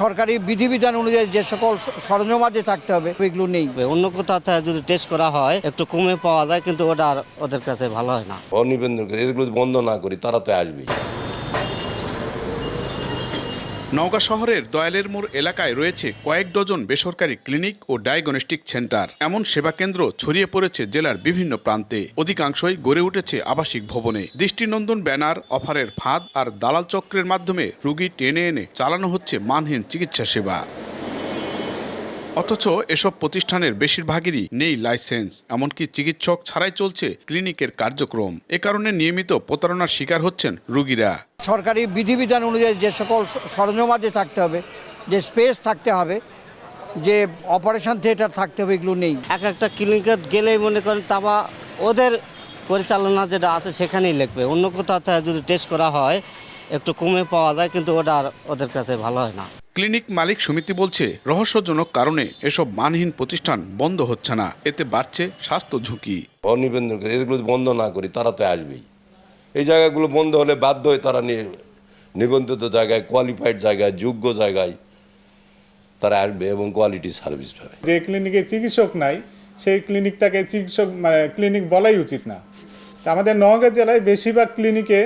সরকারি বিধিবিধান অনুযায়ী যে সকল সরঞ্জামাদি থাকতে হবে ওইগুলো নেই। অন্য কোথাও থেকে যদি টেস্ট করা হয় একটু কমে পাওয়া যায় কিন্তু ওটা আর ওদের কাছে ভালো হয় না। অনিবেদন করে এগুলো বন্ধ না করি তারা তো আসবেই। নওগাঁ শহরের দয়ালের মোড় এলাকায় রয়েছে কয়েক ডজন বেসরকারি ক্লিনিক ও ডায়াগনস্টিক সেন্টার। এমন সেবা কেন্দ্র ছড়িয়ে পড়েছে জেলার বিভিন্ন প্রান্তে। অধিকাংশই গড়ে উঠেছে আবাসিক ভবনে। দৃষ্টিনন্দন ব্যানার অফারের ফাঁদ আর দালাল চক্রের মাধ্যমে রুগী টেনে এনে চালানো হচ্ছে মানহীন চিকিৎসা সেবা। অথচ এসব প্রতিষ্ঠানের বেশিরভাগেরই নেই লাইসেন্স। এমনকি চিকিৎসক ছাড়াই চলছে ক্লিনিকের কার্যক্রম। এ কারণে নিয়মিত প্রতারণার শিকার হচ্ছেন রুগীরা। সরকারি বিধিবিধান অনুযায়ী যে সকল সরঞ্জামাদি থাকতে হবে যে স্পেস থাকতে হবে যে অপারেশন থিয়েটার থাকতে হবে এগুলো নেই। এক একটা ক্লিনিকে গেলেই মনে করেন তাবা ওদের পরিচালনা যেটা আছে সেখানেই লিখবে। অন্য কোথাও যদি টেস্ট করা হয় একটু কমে পাওয়া যায় কিন্তু ওটা আর ওদের কাছে ভালো হয় না। ক্লিনিক মালিক সমিতি বলছে রহস্যজনক কারণে এসব মানহীন প্রতিষ্ঠান বন্ধ হচ্ছে না। এতে বাড়ছে স্বাস্থ্য ঝুঁকি। অনিবেদন এগুলো বন্ধ না করি তারা তো আসবেই। এই জায়গাগুলো বন্ধ হলে বাধ্য হয়ে তারা নিয়ে নিবন্ধিত জায়গায় কোয়ালিফাইড জায়গায়, যোগ্য জায়গায় তারা আসবে এবং কোয়ালিটি সার্ভিস পাবে। যে ক্লিনিকে চিকিৎসক নাই, সেই ক্লিনিকটাকে চিকিৎসক মানে ক্লিনিক বলাই উচিত না। আমাদের নওগাঁ জেলায় বেশিরভাগ ক্লিনিকে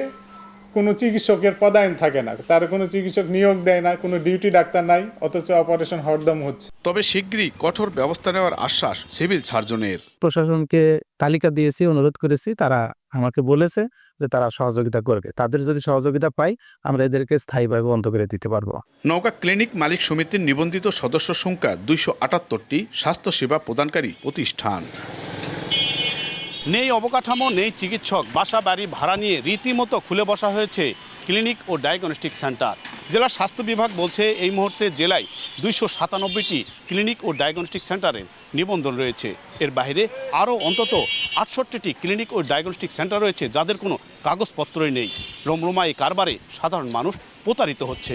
কোনো চিকিৎসকের পদায়ন থাকে না। তার কোনো চিকিৎসক নিয়োগ দেয় না কোনো ডিউটি ডাক্তার নাই অথচ অপারেশন হরদম হচ্ছে। তবে শীঘ্রই কঠোর ব্যবস্থা নেওয়ার আশ্বাস সিভিল সার্জনের। প্রশাসনকে তালিকা দিয়েছি অনুরোধ করেছি তারা আমাকে বলেছে যে তারা সহযোগিতা করবে। তাদের যদি সহযোগিতা পাই আমরা এদেরকে স্থায়ীভাবে বন্ধ করে দিতে পারব। নৌকা ক্লিনিক মালিক সমিতির নিবন্ধিত সদস্য সংখ্যা দুইশো আটাত্তরটি স্বাস্থ্যসেবা প্রদানকারী প্রতিষ্ঠান। নেই অবকাঠামো, নেই চিকিৎসক, বাসা, বাড়ি, ভাড়া নিয়ে রীতিমতো খুলে বসা হয়েছে ক্লিনিক ও ডায়াগনস্টিক সেন্টার। জেলা স্বাস্থ্য বিভাগ বলছে, এই মুহূর্তে জেলায় দুইশো সাতানব্বইটি ক্লিনিক ও ডায়াগনস্টিক সেন্টারের নিবন্ধন রয়েছে। এর বাইরে আরও অন্তত আটষট্টিটি ক্লিনিক ও ডায়াগনস্টিক সেন্টার রয়েছে, যাদের কোনো কাগজপত্রই নেই। রমরমা এই কারবারে সাধারণ মানুষ প্রতারিত হচ্ছে।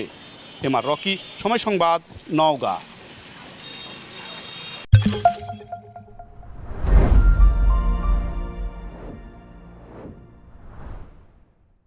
এমআর রকি, সময় সংবাদ, নওগাঁ।